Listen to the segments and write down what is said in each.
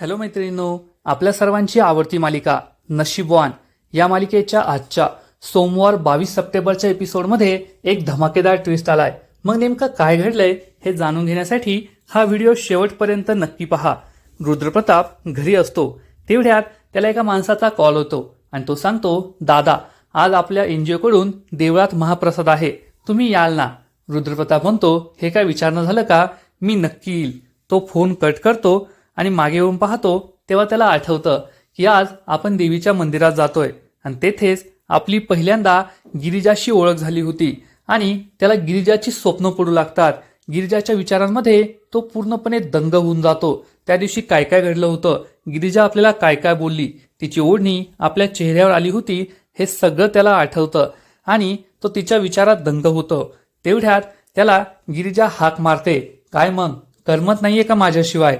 Hello मैत्रिणींनो आपल्या सर्वांची आवडती मालिका नशीबवान या मालिकेच्या आजच्या सोमवार बावीस सप्टेंबरच्या एपिसोडमध्ये एक धमाकेदार ट्विस्ट आलाय. मग नेमकं काय घडलंय हे जाणून घेण्यासाठी हा व्हिडिओ शेवटपर्यंत नक्की पहा. रुद्रप्रताप घरी असतो. तेवढ्यात त्याला एका माणसाचा कॉल होतो आणि तो सांगतो दादा आज आपल्या एनजीओकडून देवळात महाप्रसाद आहे. तुम्ही याल ना? रुद्रप्रताप म्हणतो हे काय विचारणं झालं का? मी नक्की येईल. तो फोन कट करतो आणि मागे येऊन पाहतो तेव्हा त्याला आठवतं की आज आपण देवीच्या मंदिरात जातोय. आणि तेथेच आपली पहिल्यांदा गिरिजाशी ओळख झाली होती. आणि त्याला गिरिजाची स्वप्न पडू लागतात. गिरिजाच्या विचारांमध्ये तो पूर्णपणे दंग होऊन जातो. त्या दिवशी काय काय घडलं होतं? गिरिजा आपल्याला काय काय बोलली? तिची ओढणी आपल्या चेहऱ्यावर आली होती हे सगळं त्याला आठवतं. आणि तो तिच्या विचारात दंग होतो. तेवढ्यात त्याला गिरिजा हाक मारते. काय मग? करमत नाहीये का माझ्याशिवाय?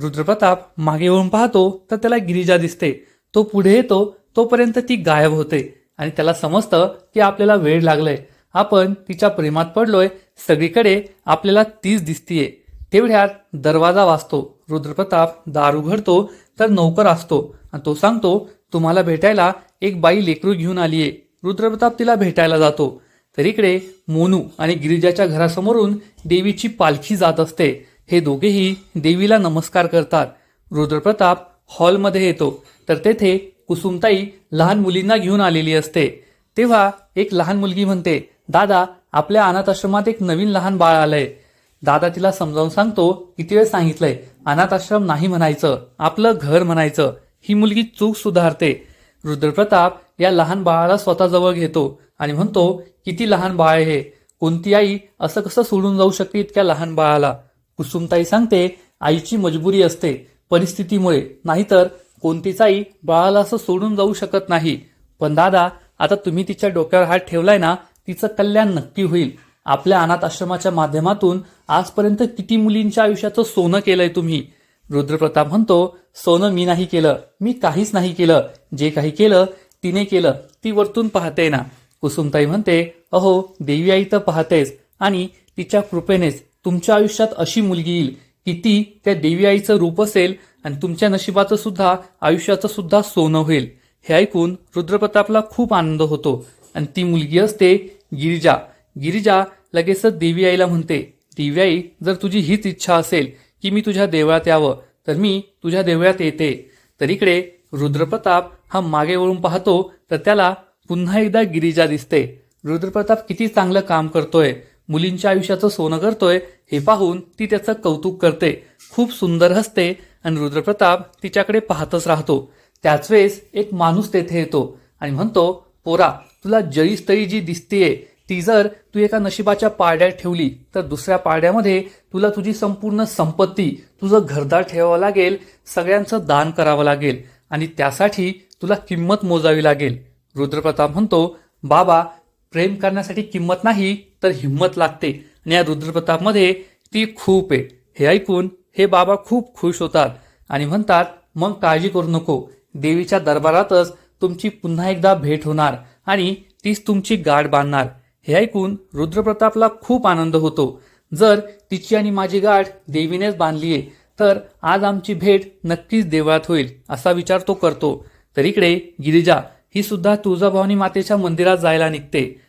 रुद्रप्रताप मागे वळून पाहतो तर त्याला गिरिजा दिसते. तो पुढे येतो तोपर्यंत ती गायब होते. आणि त्याला समजतं की आपल्याला वेळ लागलाय. आपण तिच्या प्रेमात पडलोय सगळीकडे आपल्याला तीच दिसतीये. तेवढ्यात दरवाजा वाजतो. रुद्रप्रताप दार उघडतो तर नौकर असतो. आणि तो सांगतो तुम्हाला भेटायला एक बाई लेकरू घेऊन आलीये. रुद्रप्रताप तिला भेटायला जातो. तर इकडे मोनू आणि गिरिजाच्या घरासमोरून देवीची पालखी जात असते. हे दोघेही देवीला नमस्कार करतात. रुद्रप्रताप हॉलमध्ये येतो. तर तेथे कुसुमताई लहान मुलींना घेऊन आलेली असते. तेव्हा एक लहान मुलगी म्हणते दादा आपल्या अनाथ आश्रमात एक नवीन लहान बाळ आलंय. दादा तिला समजावून सांगतो किती वेळ सांगितलंय? अनाथ आश्रम नाही म्हणायचं. आपलं घर म्हणायचं. ही मुलगी चूक सुधारते. रुद्रप्रताप या लहान बाळाला स्वतःजवळ घेतो आणि म्हणतो किती लहान बाळ आहे हे. कोणती आई असं कसं सोडून जाऊ शकते इतक्या लहान बाळाला? कुसुमताई सांगते आईची मजबुरी असते परिस्थितीमुळे. नाहीतर कोणतीच आई बाळाला असं सोडून जाऊ शकत नाही. पण दादा आता तुम्ही तिच्या डोक्यावर हात ठेवलाय ना तिचं कल्याण नक्की होईल. आपल्या अनाथ आश्रमाच्या माध्यमातून आजपर्यंत किती मुलींच्या आयुष्याचं सोनं केलंय तुम्ही? रुद्रप्रताप म्हणतो सोनं मी नाही केलं मी काहीच नाही केलं. जे काही केलं तिने केलं ती वरतून पाहते ना. कुसुमताई म्हणते अहो देवी आई तर पाहतेच आणि तिच्या कृपेनेच. तुमच्या आयुष्यात अशी मुलगी येईल की ती त्या देवी आईचं रूप असेल आणि तुमच्या नशिबाचं सुद्धा आयुष्याचं सुद्धा सोनं होईल. हे ऐकून रुद्रप्रतापला खूप आनंद होतो. आणि ती मुलगी असते गिरिजा. गिरिजा लगेचच देवी आईला म्हणते देवी आई जर तुझी हीच इच्छा असेल की मी तुझ्या देवळात यावं तर मी तुझ्या देवळात येते. तर इकडे रुद्रप्रताप हा मागे वळून पाहतो तर त्याला पुन्हा एकदा गिरिजा दिसते. रुद्रप्रताप किती चांगलं काम करतोय. मुलींच्या आयुष्याचं सोनं करतोय हे पाहून ती त्याचं कौतुक करते. खूप सुंदर हसते आणि रुद्रप्रताप तिच्याकडे पाहतच राहतो. त्याच वेळेस एक माणूस तेथे येतो आणि म्हणतो पोरा तुला जळीस्तळी जी दिसतेय ती जर तू एका नशिबाच्या पारड्यात ठेवली तर दुसऱ्या पारड्यामध्ये तुला तुझी संपूर्ण संपत्ती तुझं घरदार ठेवावं लागेल सगळ्यांचं दान करावं लागेल आणि त्यासाठी तुला किंमत मोजावी लागेल. रुद्रप्रताप म्हणतो बाबा प्रेम करण्यासाठी किंमत नाही तर हिंमत लागते. आणि या रुद्रप्रतापमध्ये ती खूप आहे. हे ऐकून हे बाबा खूप खुश होतात आणि म्हणतात मग काळजी करू नको. देवीच्या दरबारातच तुमची पुन्हा एकदा भेट होणार आणि तीच तुमची गाठ बांधणार. हे ऐकून रुद्रप्रतापला खूप आनंद होतो. जर तिची आणि माझी गाठ देवीनेच बांधली आहे तर आज आमची भेट नक्कीच देवळात होईल असा विचार तो करतो. तर इकडे गिरिजा ही सुद्धा तुळजाभवानी मातेच्या मंदिरात जायला निघते.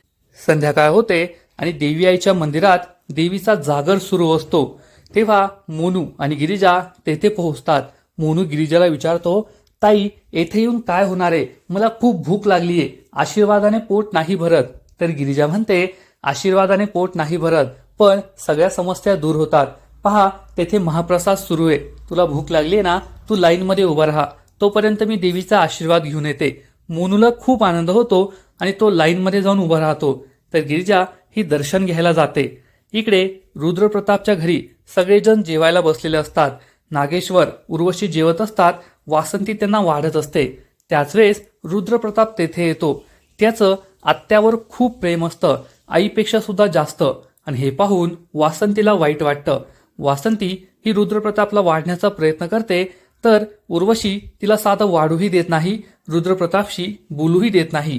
संध्याकाळ होते आणि देवी आईच्या मंदिरात देवीचा जागर सुरू असतो. तेव्हा मोनू आणि गिरिजा तेथे पोहोचतात. मोनू गिरिजाला विचारतो ताई येथे येऊन काय होणार आहे? मला खूप भूक लागली आहे. आशीर्वादाने पोट नाही भरत. तर गिरिजा म्हणते आशीर्वादाने पोट नाही भरत पण सगळ्या समस्या दूर होतात. पहा तेथे महाप्रसाद सुरू आहे. तुला भूक लागली ना तू लाईनमध्ये उभा राहा. तोपर्यंत मी देवीचा आशीर्वाद घेऊन येते. मोनूला खूप आनंद होतो आणि तो लाईनमध्ये जाऊन उभा राहतो. तर गिरिजा ही दर्शन घ्यायला जाते. इकडे रुद्रप्रतापच्या घरी सगळेजण जेवायला बसलेले असतात. नागेश्वर उर्वशी जेवत असतात. वासंती त्यांना वाढत असते. त्याच वेळेस रुद्रप्रताप तेथे येतो. त्याचं आत्यावर खूप प्रेम असतं. आईपेक्षा सुद्धा जास्त. आणि हे पाहून वासंतीला वाईट वाटतं. वासंती ही रुद्रप्रतापला वाढण्याचा प्रयत्न करते तर उर्वशी तिला साधं वाढूही देत नाही रुद्रप्रतापशी बोलूही देत नाही.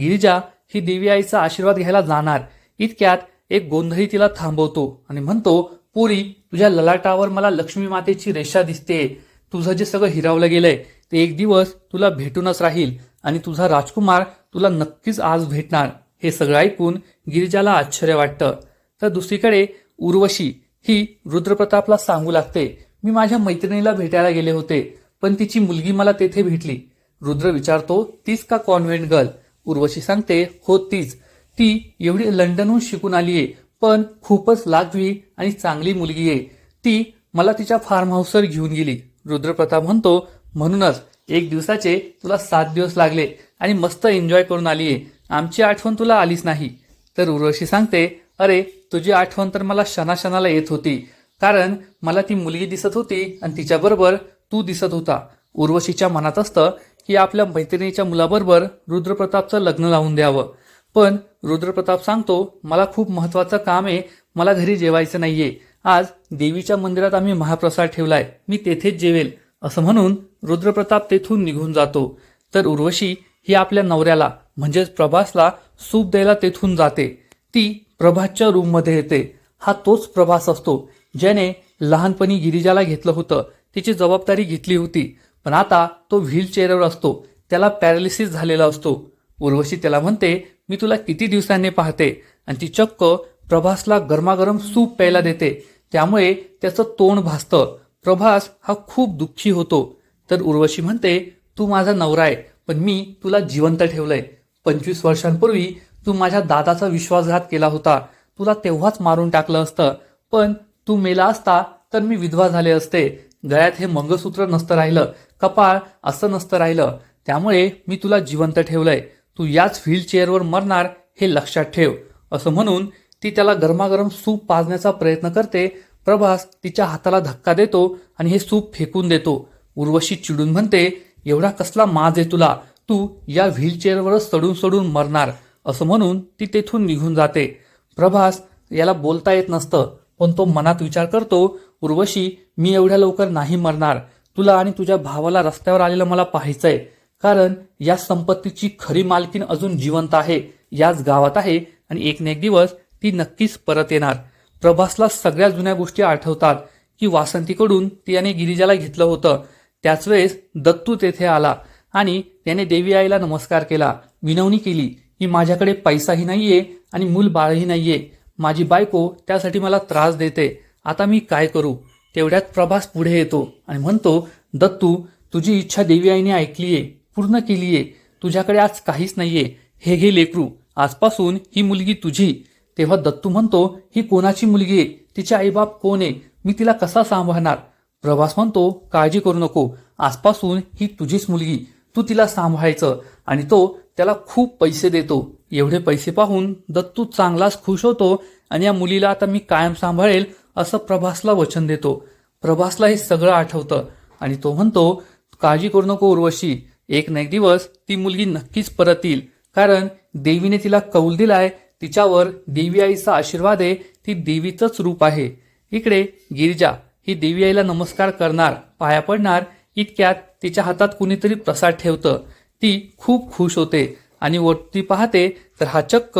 गिरिजा ही देवी आईचा आशीर्वाद घ्यायला जाणार. इतक्यात एक गोंधळी तिला थांबवतो आणि म्हणतो पुरी तुझ्या ललाटावर मला लक्ष्मी मातेची रेषा दिसते. तुझं जे सगळं हिरावलं गेलंय ते एक दिवस तुला भेटूनच राहील आणि तुझा राजकुमार तुला नक्कीच आज भेटणार. हे सगळं ऐकून गिरिजाला आश्चर्य वाटतं. तर दुसरीकडे उर्वशी ही रुद्रप्रतापला सांगू लागते मी माझ्या मैत्रिणीला भेटायला गेले होते पण तिची मुलगी मला तेथे भेटली. रुद्र विचारतो तीच का कॉन्व्हेंट गर्ल उर्वशी सांगते हो तीच. ती एवढी लंडनहून शिकून आलीये पण खूपच लागवी आणि चांगली मुलगी आहे. ती मला तिच्या फार्म हाऊसवर घेऊन गेली. रुद्रप्रताप म्हणतो म्हणूनच एक दिवसाचे तुला सात दिवस लागले आणि मस्त एन्जॉय करून आलीये. आमची आठवण तुला आलीच नाही. तर उर्वशी सांगते अरे तुझी आठवण तर मला क्षणाक्षणाला येत होती. कारण मला ती मुलगी दिसत होती आणि तिच्याबरोबर तू दिसत होता. उर्वशीच्या मनात असतं की आपल्या मैत्रिणीच्या मुलाबरोबर रुद्रप्रतापचं लग्न लावून द्यावं. पण रुद्रप्रताप सांगतो मला खूप महत्वाचं काम आहे. मला घरी जेवायचं नाहीये. आज देवीच्या मंदिरात आम्ही महाप्रसाद ठेवलाय. मी तेथेच जेवेल. असं म्हणून रुद्रप्रताप तेथून निघून जातो. तर उर्वशी ही आपल्या नवऱ्याला म्हणजेच प्रभासला सूप द्यायला तेथून जाते. ती प्रभासच्या रूममध्ये येते. हा तोच प्रभास असतो. ज्याने लहानपणी गिरिजाला घेतलं होतं तिची जबाबदारी घेतली होती. पण आता तो व्हीलचेअरवर असतो त्याला पॅरालिसिस झालेला असतो. उर्वशी त्याला म्हणते मी तुला किती दिवसांनी पाहते? आणि ती चक्क प्रभासला गरमागरम सूप प्यायला देते. त्यामुळे त्याचं तोंड भासतं. प्रभास हा खूप दुःखी होतो. तर उर्वशी म्हणते तू माझा नवरा आहे पण मी तुला जिवंत ठेवलंय. पंचवीस वर्षांपूर्वी तू माझ्या दादाचा विश्वासघात केला होता. तुला तेव्हाच मारून टाकलं असतं. पण तू मेला असता तर मी विधवा झाले असते. गळ्यात हे मंगळसूत्र नसतं राहिलं. कपाळ असं नसतं राहिलं. त्यामुळे मी तुला जिवंत ठेवलंय. तू याच व्हीलचेअरवर मरणार हे लक्षात ठेव. असं म्हणून ती त्याला गरमागरम सूप पाजण्याचा प्रयत्न करते. प्रभास तिच्या हाताला धक्का देतो आणि हे सूप फेकून देतो. उर्वशी चिडून म्हणते एवढा कसला माज आहे तुला. तू या व्हीलचेअरवरच सडून सडून मरणार. असं म्हणून ती तेथून निघून जाते. प्रभास याला बोलता येत नसतं. पण तो मनात विचार करतो उर्वशी मी एवढ्या लवकर नाही मरणार. तुला आणि तुझ्या भावाला रस्त्यावर आलेलं मला पाहायचंय. कारण या संपत्तीची खरी मालकीन अजून जिवंत आहे. याच गावात आहे आणि एक ना एक दिवस ती नक्कीच परत येणार. प्रभासला सगळ्या जुन्या गोष्टी आठवतात. की वासंतीकडून त्याने गिरिजाला घेतलं होतं. त्याच वेळेस दत्तू तेथे आला आणि त्याने देवी आईला नमस्कार केला. विनवणी केली की माझ्याकडे पैसाही नाहीये आणि मूल बाळही नाहीये. माझी बायको त्यासाठी मला त्रास देते. आता मी काय करू? तेवढ्यात प्रभास पुढे येतो आणि म्हणतो दत्तू तुझी इच्छा देवी आईने ऐकलीये पूर्ण केलीये. तुझ्याकडे आज काहीच नाहीये. हे घे लेकरू. आजपासून ही मुलगी तुझी. तेव्हा दत्तू म्हणतो ही कोणाची मुलगी आहे तिचे आईबाप कोण आहे? मी तिला कसा सांभाळणार? प्रभास म्हणतो काळजी करू नको. आजपासून ही तुझीच मुलगी. तू तिला सांभाळायचं आणि तो त्याला खूप पैसे देतो. एवढे पैसे पाहून दत्तू चांगलाच खुश होतो आणि या मुलीला आता मी कायम सांभाळेल असं प्रभासला वचन देतो. प्रभासला हे सगळं आठवतं आणि तो म्हणतो काळजी करू नको उर्वशी. एक ना एक दिवस ती मुलगी नक्कीच परत येईल कारण देवीने तिला कौल दिलाय. तिच्यावर देवी आईचा आशीर्वाद आहे. ती देवीचंच रूप आहे. इकडे गिरिजा ही देवी आईला नमस्कार करणार पाया पडणार इतक्यात तिच्या हातात कुणीतरी प्रसाद ठेवतं. ती खूप खुश होते आणि वरती पाहते तर हा चक्क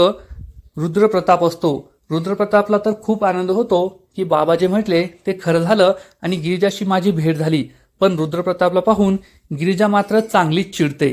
रुद्रप्रताप असतो. रुद्रप्रतापला तर खूप आनंद होतो की बाबा जे म्हटले ते खरं झालं आणि गिरिजाशी माझी भेट झाली. पण रुद्रप्रतापला पाहून गिरिजा मात्र चांगलीच चिडते.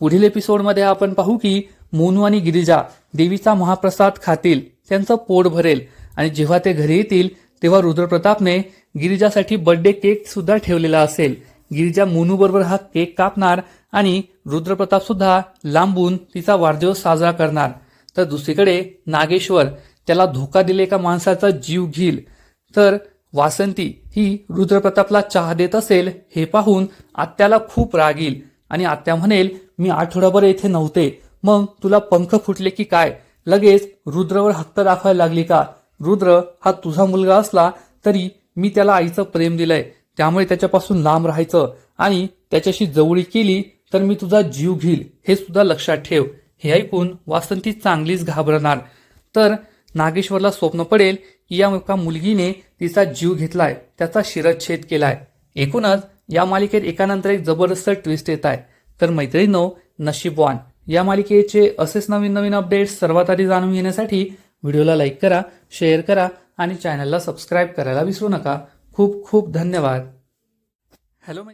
पुढील एपिसोडमध्ये आपण पाहू की मोनू आणि गिरिजा देवीचा महाप्रसाद खातील त्यांचं पोट भरेल आणि जेव्हा ते घरी येतील तेव्हा रुद्रप्रतापने गिरिजासाठी बर्थडे केक सुद्धा ठेवलेला असेल. गिरिजा मोनू बरोबर हा केक कापणार आणि रुद्रप्रताप सुद्धा लांबून तिचा वाढदिवस साजरा करणार. तर दुसरीकडे नागेश्वर त्याला धोका दिले का माणसाचा जीव घेईल. तर वासंती ही रुद्रप्रतापला चहा देत असेल हे पाहून आत्याला खूप राग येईल. आणि आत्या म्हणेल मी आठवडाभर येथे नव्हते. मग तुला पंख फुटले की काय? लगेच रुद्रवर हक्क दाखवायला लागली का? रुद्र हा तुझा मुलगा असला तरी मी त्याला आईचं प्रेम दिलंय. त्यामुळे त्याच्यापासून लांब राहायचं आणि त्याच्याशी जवळी केली तर मी तुझा जीव घेईल. हे सुद्धा लक्षात ठेव. हे ऐकून वासंती चांगलीच घाबरणार. तर नागेश्वरला स्वप्न पडेल की या एका मुलगीने तिचा जीव घेतलाय. त्याचा शिरच्छेद केलाय. एकूणच या मालिकेत एकानंतर एक जबरदस्त ट्विस्ट येत आहे. तर मैत्रिणीनो नशीबवान. या मालिकेचे असेच नवीन नवीन अपडेट्स सर्वात आधी जाणून घेण्यासाठी व्हिडिओला लाईक करा शेअर करा आणि चॅनलला सबस्क्राईब करायला विसरू नका. खूप खूप धन्यवाद. हॅलो मै